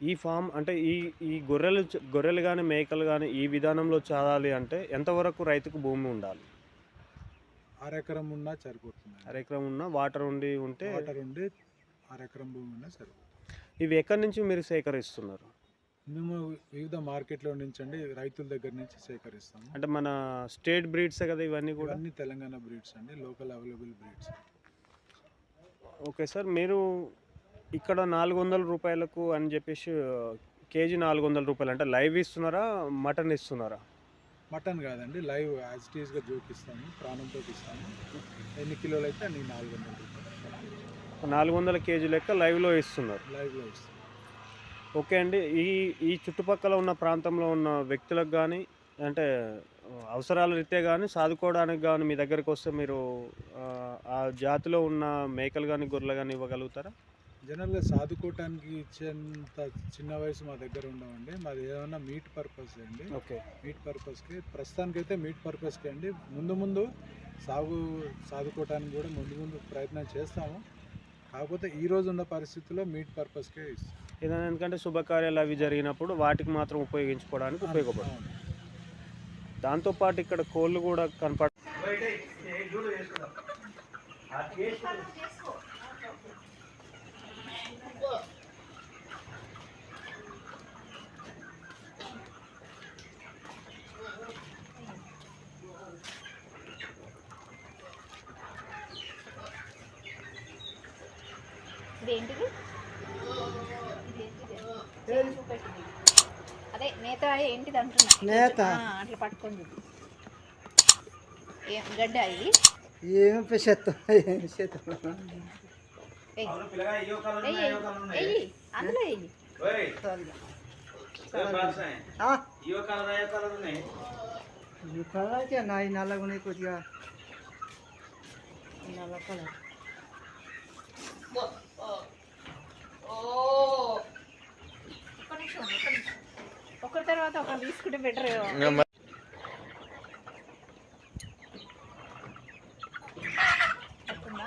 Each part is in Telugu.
ఈ ఫామ్ అంటే ఈ ఈ గొర్రెలు గొర్రెలు కానీ మేకలు కానీ ఈ విధానంలో చాలాలి అంటే ఎంతవరకు రైతుకు భూమి ఉండాలి? అరెకరం ఉన్నా సరిపోతుంది. అరెకరం ఉన్న వాటర్ ఉండి ఉంటే వాటర్ ఉండి అరెకరం భూమి ఉన్నా సరిపోతుంది. ఇవి ఎక్కడి నుంచి మీరు సేకరిస్తున్నారు? మేము వివిధ మార్కెట్లో నుంచి అండి రైతుల దగ్గర నుంచి సేకరిస్తాము. అంటే మన స్టేట్ బ్రీడ్సే కదా ఇవన్నీ కూడా? ఇవన్నీ తెలంగాణ బ్రీడ్స్ అండి local available breeds. Okay sir మీరు ఇక్కడ నాలుగు వందల రూపాయలకు అని చెప్పేసి కేజీ నాలుగు వందల రూపాయలు. అంటే లైవ్ ఇస్తున్నారా మటన్ ఇస్తున్నారా? మటన్ కాదండి లైవ్ యాజ్ ఇట్ ఈస్గా జోకిస్తాము ప్రాణంతో ఇస్తాము. ఎన్ని కిలోలు అయితే అన్ని నాలుగు వందల రూపాయలు. నాలుగు వందల కేజీ లెక్క లైవ్లో ఇస్తున్నారు. లైవ్లో ఇస్తాం ఓకే అండి ఈ ఈ చుట్టుపక్కల ఉన్న ప్రాంతంలో ఉన్న వ్యక్తులకు కానీ అంటే అవసరాల రీత్యా కానీ సాదుకోవడానికి కానీ మీ దగ్గరికి వస్తే మీరు ఆ జాతిలో ఉన్న మేకలు కానీ గొర్రెలు కానీ ఇవ్వగలుగుతారా? జనరల్గా సాదుకోవటానికి ఇచ్చేంత చిన్న వయసు మా దగ్గర ఉండవండి. మాది ఏమన్నా మీట్ పర్పస్ అండి. ఓకే. మీట్ పర్పస్కి ప్రస్తుతానికైతే మీట్ పర్పస్కి అండి. ముందు ముందు సాగు సాదుకోవటానికి కూడా ముందు ముందు ప్రయత్నం చేస్తాము. కాకపోతే ఈ రోజు ఉన్న పరిస్థితుల్లో మీట్ పర్పస్కే ఇస్తాం. ఏదైనా ఎందుకంటే శుభకార్యాలు అవి జరిగినప్పుడు వాటికి మాత్రం ఉపయోగించుకోవడానికి ఉపయోగపడుతుంది. దాంతోపాటు ఇక్కడ కోళ్ళు కూడా కనపడ ఇదేంటిది? చూపెట్టింది అదే నేత ఏంటిది అంటున్నా? నేత? అట్లా పట్టుకొని ఏం గడ్డ ఇది? ఏం చెత్త ఏం చెత్త. అందులో వెయ్యి ఈ కలర్ నా ఈ నల్లగా ఉన్నాయి కొద్దిగా. నల్ల కలర్. తీసుకుంటే బెటర్ పడుతుందా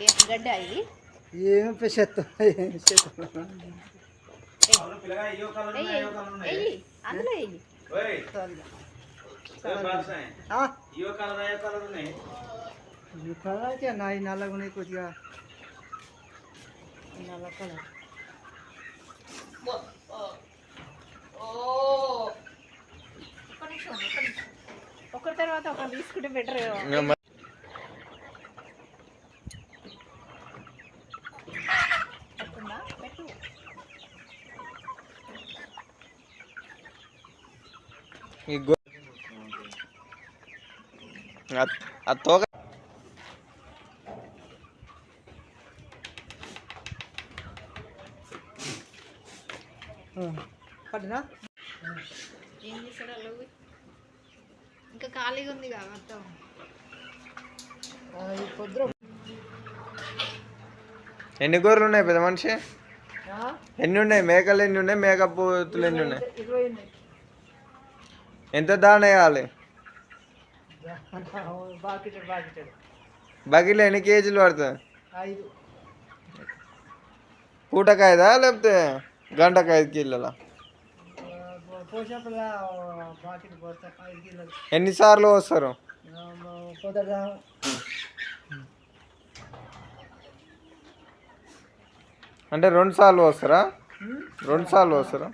ఏం గడ్డ ఇది ఏం చెత్త ఏం చెత్త ఏయ్, ఏయ్, ఏయ్, అందులో వెయ్యి ఈ కలర్ నా ఈ నల్లగా ఉన్నాయి కొద్దిగా ఈ నల్ల కలర్ ఒక్క నిమిషం ఒక్క నిమిషం ఒకరి తర్వాత ఒకరు తీసుకుంటే బెటర్ ఈ గొ ఆ- ఆ తోక పట్టినా ఏం చేస్తాడు అలా ఇంకా ఖాళీగా ఉంది కదా మొత్తం. పొద్దున ఎన్ని గొర్రెలు ఉన్నాయి పెద్ద మనిషి? ఎన్ని ఉన్నాయి? మేకలు ఎన్ని ఉన్నాయి? మేక పూతులు ఎన్ని ఉన్నాయి? ఇరవై ఉన్నాయి. ఎంత దాణ వేయాలి? బాకిటాడు ఎన్ని కేజీలు పడుతుంది పూటకాయదా లేకపోతే గంటకు ఐదు కిలోల? ఎన్నిసార్లు వస్తారు అంటే రెండు సార్లు వస్తారా రెండు సార్లు వస్తారా